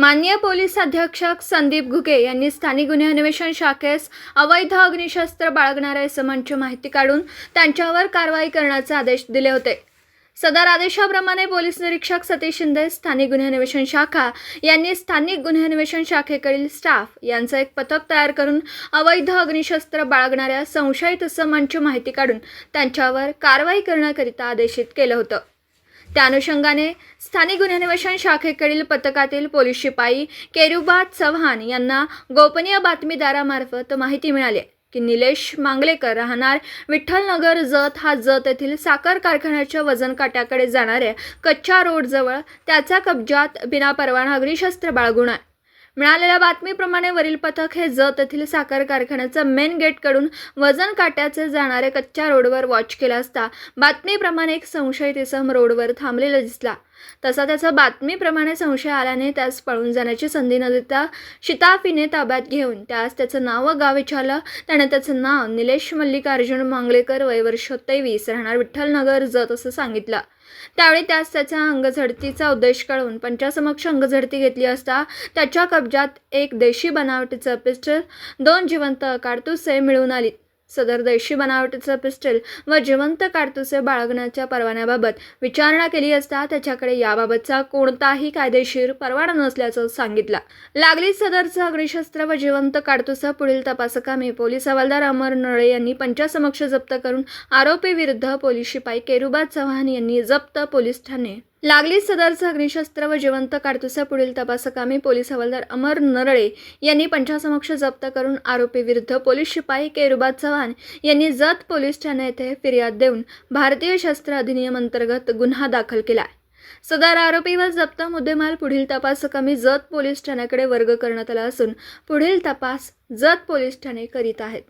मान्य पोलीस अधीक्षक संदीप घुगे यांनी स्थानिक गुन्हे अन्वेषण शाखेस अवैध अग्निशस्त्र बाळगणाऱ्या इसमांची माहिती काढून त्यांच्यावर कारवाई करण्याचे आदेश दिले होते. सदर आदेशाप्रमाणे पोलीस निरीक्षक सतीश शिंदे स्थानिक गुन्हे अन्वेषण शाखा यांनी स्थानिक गुन्हे अन्वेषण शाखेकडील स्टाफ यांचं एक पथक तयार करून अवैध अग्निशस्त्र बाळगणाऱ्या संशयित इसमांची माहिती काढून त्यांच्यावर कारवाई करण्याकरिता आदेशित केलं होतं. त्या अनुषंगाने स्थानिक गुन्हे अन्वेषण शाखेकडील पथकातील पोलीस शिपाई केरुबा चव्हाण यांना गोपनीय बातमीदारामार्फत माहिती मिळाली की निलेश मांगलेकर राहणार विठ्ठलनगर जत हा जत येथील साखर कारखान्याच्या वजन काट्याकडे जाणाऱ्या कच्च्या रोडजवळ त्याचा कब्जात बिनापरवाना अग्निशस्त्र बाळगून आहे मिळालेल्या बातमीप्रमाणे वरील पथक हे जत येथील साखर कारखान्याचं मेन गेटकडून वजन काट्याचे जाणारे कच्च्या रोडवर वॉच केला असता. बातमीप्रमाणे एक संशयित इसम रोडवर थांबलेला दिसला. तसा त्याचा बातमीप्रमाणे संशय आल्याने त्यास पळून जाण्याची संधी न देता शिताफीने ताब्यात घेऊन त्यास त्याचं नाव व गाव विचारलं. त्याने त्याचं नाव निलेश मल्लिकार्जुन मांगलेकर वय वर्ष तेवीस राहणार विठ्ठलनगर जत असं सांगितलं. त्यावेळी त्यास त्याच्या अंगझडतीचा उद्देश कळवून पंचासमक्ष अंगझडती घेतली असता त्याच्या कब्जात एक देशी बनावटीचं पिस्टल दोन जिवंत काडतुसे मिळून आली. सदर देशी बनावटीचं पिस्टल व जिवंत काडतुसे बाळगण्याच्या परवान्याबाबत विचारणा केली असता त्याच्याकडे याबाबतचा कोणताही कायदेशीर परवाना नसल्याचं सांगितलं. लागली सदरचं अग्निशस्त्र व जिवंत काडतुसं पुढील तपासकामी पोलीस हवालदार अमर नळे यांनी पंचासमक्ष जप्त करून आरोपीविरुद्ध पोलीस शिपाई केरुबा चव्हाण यांनी जप्त पोलीस ठाणे लागलीच सदरचं अग्निशस्त्र व जिवंत काडतुसा पुढील तपासकामी पोलीस हवालदार अमर नरळे यांनी पंचासमक्ष जप्त करून आरोपी विरुद्ध पोलीस शिपाई केरुबा चव्हाण यांनी जत पोलीस ठाणे येथे फिर्याद देऊन भारतीय शस्त्र अधिनियम अंतर्गत गुन्हा दाखल केला. सदर आरोपी व जप्त मुद्देमाल पुढील तपासकामी जत पोलीस ठाण्याकडे वर्ग करण्यात आला असून पुढील तपास जत पोलीस ठाणे करीत आहेत.